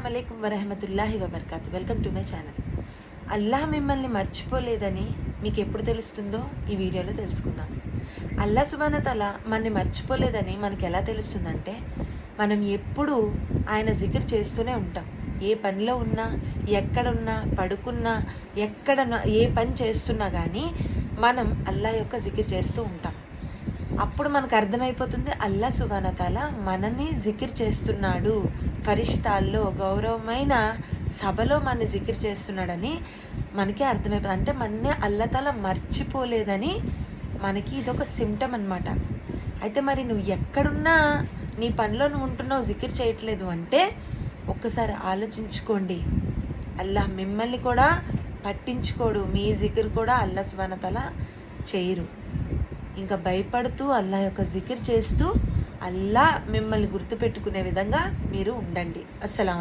అస్సలం అయికం వరహమతుల్లాహి వబర్కాత్. Welcome to my channel. Allah మిమ్మల్ని మర్చిపోలేదని మీకు ఎప్పుడు తెలుస్తుందో ఈ వీడియోలో తెలుసుకుందాం. అల్లా సుబాన తల మనని మర్చిపోలేదని మనకి ఎలా తెలుస్తుందంటే మనం ఎప్పుడు ఆయన జికిర్ చేస్తూనే ఉంటాం. ఏ పనిలో ఉన్నా ఎక్కడున్నా పడుకున్నా ఎక్కడ ఏ పని చేస్తున్నా కానీ మనం అల్లా యొక్క జికిర్ చేస్తూ ఉంటాం. అప్పుడు మనకు అర్థమైపోతుంది అల్లా సుబానతాల మనని జికిర్ చేస్తున్నాడు. ఫరిష్తాల్లో గౌరవమైన సభలో మన జికిర్ చేస్తున్నాడని మనకి అర్థమైపోతుంది. అంటే మన అల్లతాల మర్చిపోలేదని మనకి ఇదొక సిమ్టమ్ అనమాట అయితే మరి నువ్వు ఎక్కడున్నా నీ పనిలో నువ్వు ఉంటున్నావు జికిర్ చేయట్లేదు అంటే ఒక్కసారి ఆలోచించుకోండి. అల్లా మిమ్మల్ని కూడా పట్టించుకోడు. మీ జికిర్ కూడా అల్లా సుబానతల చేయరు. ఇంకా భయపడుతూ అల్లా యొక్క జికిర్ చేస్తూ అల్లా మిమ్మల్ని గుర్తుపెట్టుకునే విధంగా మీరు ఉండండి. అస్సలం